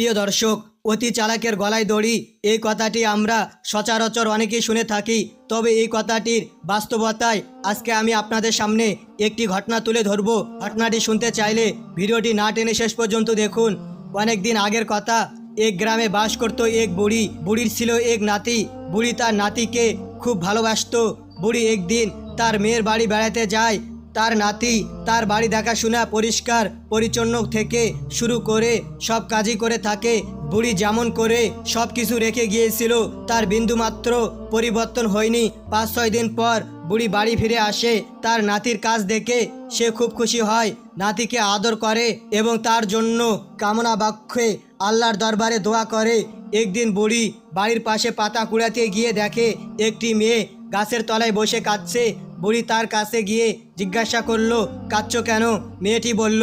প্রিয় দর্শক, অতি চালাকের গলায় দড়ি, এই কথাটি আমরা সচরাচর অনেকেই শুনে থাকি। তবে এই কথাটির বাস্তবতায় আজকে আমি আপনাদের সামনে একটি ঘটনা তুলে ধরব। ঘটনাটি শুনতে চাইলে ভিডিওটি না টেনে শেষ পর্যন্ত দেখুন। অনেক দিন আগের কথা, এক গ্রামে বাস করত এক বুড়ি। বুড়ির ছিল এক নাতি। বুড়ি তার নাতিকে খুব ভালোবাসতো। বুড়ি একদিন তার মেয়ের বাড়ি বেড়াতে যায়। তার নাতি, তার বাড়ি দেখাশোনা পরিষ্কার, পরিচ্ছন্ন থেকে শুরু করে সব কাজই করে থাকে। বুড়ি যেমন করে সব কিছু রেখে গিয়েছিল, তার বিন্দুমাত্র পরিবর্তন হয়নি। পাঁচ, ছয় দিন পর বুড়ি বাড়ি ফিরে আসে, তার নাতির কাজ দেখে সে খুব খুশি হয়। নাতিকে আদর করে এবং তার জন্য কামনা বাক্যে আল্লাহর দরবারে দোয়া করে। একদিন বুড়ি বাড়ির পাশে পাতা কুড়াতে গিয়ে দেখে একটি মেয়ে গাছের তলায় বসে কাঁদছে বুড়ি তার কাছে গিয়ে জিজ্ঞাসা করল, কাঁদছ কেন? মেয়েটি বলল,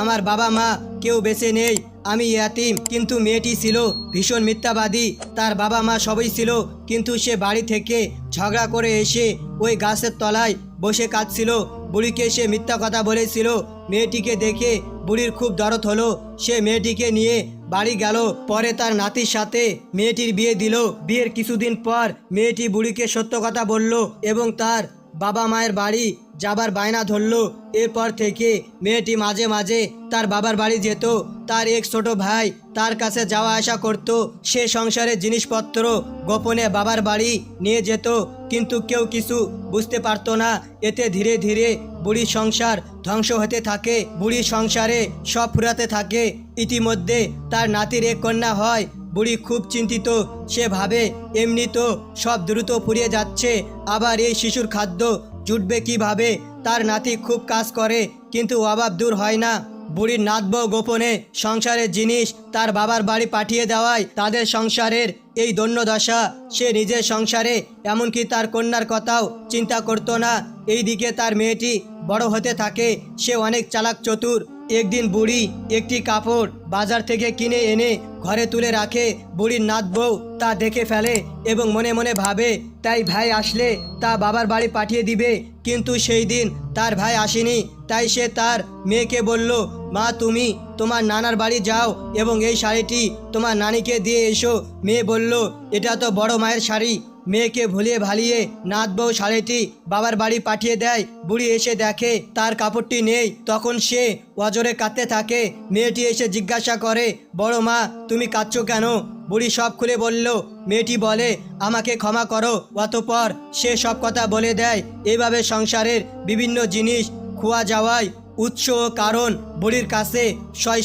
আমার বাবা মা কেউ বেঁচে নেই, আমি ইয়াতিম, কিন্তু মেয়েটি ছিল ভীষণ মিথ্যাবাদী, তার বাবা মা সবই ছিল, কিন্তু সে বাড়ি থেকে ঝগড়া করে এসে ওই গাছের তলায় বসে কাঁদছিল, বুড়িকে সে মিথ্যা কথা বলেছিল, মেয়েটিকে দেখে বুড়ির খুব দরদ হলো, সে মেয়েটিকে নিয়ে বাড়ি গেল, পরে তার নাতির সাথে মেয়েটির বিয়ে দিল, বিয়ের কিছুদিন পর মেয়েটি বুড়িকে সত্য কথা বলল এবং তার বাবা মায়ের বাড়ি যাবার বায়না ধরলো। এরপর থেকে মেয়েটি মাঝে মাঝে তার বাবার বাড়ি যেত, তার এক ছোট ভাই তার কাছে যাওয়া আসা করত। সে সংসারের জিনিসপত্র গোপনে বাবার বাড়ি নিয়ে যেত, কিন্তু কেউ কিছু বুঝতে পারতো না। এতে ধীরে ধীরে বুড়ির সংসার ধ্বংস হতে থাকে বুড়ির সংসারে সব ফুরাতে থাকে। ইতিমধ্যে তার নাতির এক কন্যা হয় বুড়ি খুব চিন্তিত। সে ভাবে, এমনি তো সব দ্রুত ফুরিয়ে যাচ্ছে। আবার এই শিশুর খাদ্য জুটবে কীভাবে? তার নাতি খুব কাজ করে, কিন্তু অভাব দূর হয় না। বুড়ির নাতব গোপনে সংসারের জিনিস তার বাবার বাড়ি পাঠিয়ে দেওয়ায় তাদের সংসারের এই দৈন্যদশা সে নিজের সংসারে এমনকি তার কন্যার কথাও চিন্তা করতো না। এইদিকে তার মেয়েটি বড় হতে থাকে। সে অনেক চালাক চতুর। একদিন বুড়ি একটি কাপড় বাজার থেকে কিনে এনে ঘরে তুলে রাখে। বুড়ির নাত বউ তা দেখে ফেলে এবং মনে মনে ভাবে, তাই ভাই আসলে তা বাবার বাড়ি পাঠিয়ে দিবে। কিন্তু সেই দিন তার ভাই আসেনি। তাই সে তার মেয়েকে বলল, মা, তুমি তোমার নানার বাড়ি যাও এবং এই শাড়িটি তোমার নানিকে দিয়ে এসো। মেয়ে বলল, এটা তো বড় মায়ের শাড়ি। মেয়েকে ভুলিয়ে ভালিয়ে নাত বউ শাড়িটি বাবার বাড়ি পাঠিয়ে দেয়। বুড়ি এসে দেখে তার কাপড়টি নেই। তখন সে অজরে কাঁদতে থাকে। মেয়েটি এসে জিজ্ঞাসা করে, বড় মা, তুমি কাঁদছো কেন? বুড়ি সব খুলে বলল, মেয়েটি বলে, আমাকে ক্ষমা করো। অতপর সে সব কথা বলে দেয়। এভাবে সংসারের বিভিন্ন জিনিস খোয়া যাওয়ায় উৎস ও কারণ বুড়ির কাছে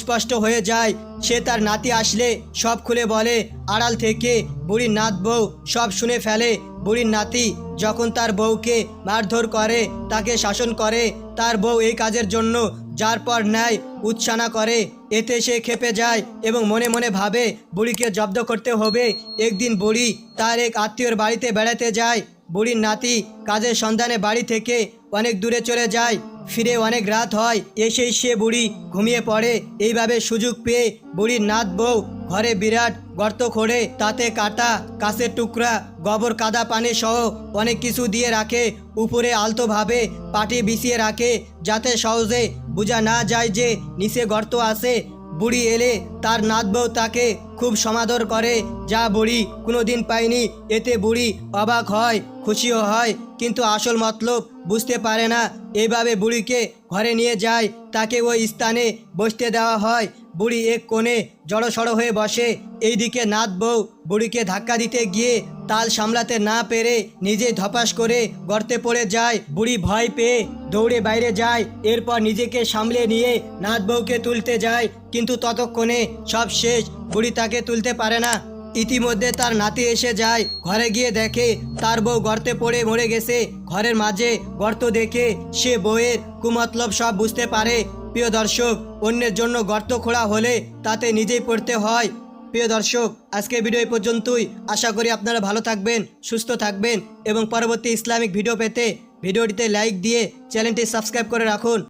স্পষ্ট হয়ে যায়। সে তার নাতি আসলে সব খুলে বলে, আড়াল থেকে বুড়ির নাত বউ সব শুনে ফেলে। বুড়ির নাতি যখন তার বউকে মারধর করে, তাকে শাসন করে, তার বউ এই কাজের জন্য যার পর ন্যায় উৎসানা করে। এতে সে খেপে যায় এবং মনে মনে ভাবে, বুড়িকে জব্দ করতে হবে। একদিন বুড়ি তার এক আত্মীয়র বাড়িতে বেড়াতে যায়। বুড়ির নাতি কাজের সন্ধানে বাড়ি থেকে অনেক দূরে চলে যায়। ফিরে অনেক রাত হয়, এসেই সে বুড়ি ঘুমিয়ে পড়ে। এইভাবে সুযোগ পেয়ে বুড়ির নাত বউ ঘরে বিরাট গর্ত খোঁড়ে, তাতে কাটা কাছের টুকরা, গোবর, কাদা, পানি সহ অনেক কিছু দিয়ে রাখে। উপরে আলতোভাবে পাটি বিছিয়ে রাখে, যাতে সহজে বোঝা না যায় যে নিচে গর্ত আছে। বুড়ি এলে তার নাত বউ তাকে খুব সমাদর করে, যা বুড়ি, কোনোদিন পায়নি এতে বুড়ি অবাক হয়, খুশিও হয়, কিন্তু আসল মতলব বুঝতে পারে না। এভাবে বুড়িকে ঘরে নিয়ে যায়, তাকে ওই স্থানে বসতে দেওয়া হয়। বুড়ি এক কোণে জড়সড় হয়ে বসে। এইদিকে নাত বউ বুড়িকে ধাক্কা দিতে গিয়ে তাল সামলাতে না পেরে নিজে ধপাস করে গর্তে পড়ে যায়। বুড়ি ভয় পেয়ে দৌড়ে বাইরে যায়, এরপর নিজেকে সামলে নিয়ে নাত বউকে তুলতে যায়। কিন্তু ততক্ষণে সব শেষ, বুড়ি তাকে তুলতে পারে না। ইতিমধ্যে তার নাতি এসে যায়, ঘরে গিয়ে দেখে তার বউ গর্তে পড়ে মরে গেছে। ঘরের মাঝে গর্ত দেখে সে বউয়ের কুমতলব সব বুঝতে পারে। প্রিয় দর্শক, অন্যের জন্য গর্ত খোঁড়া হলে তাতে নিজেই পড়তে হয়। প্রিয় দর্শক আজকে ভিডিও এই পর্যন্তই। আশা করি আপনারা ভালো থাকবেন, সুস্থ থাকবেন এবং পরবর্তী ইসলামিক ভিডিও পেতে ভিডিওটিতে লাইক দিয়ে চ্যানেলটি সাবস্ক্রাইব করে রাখুন।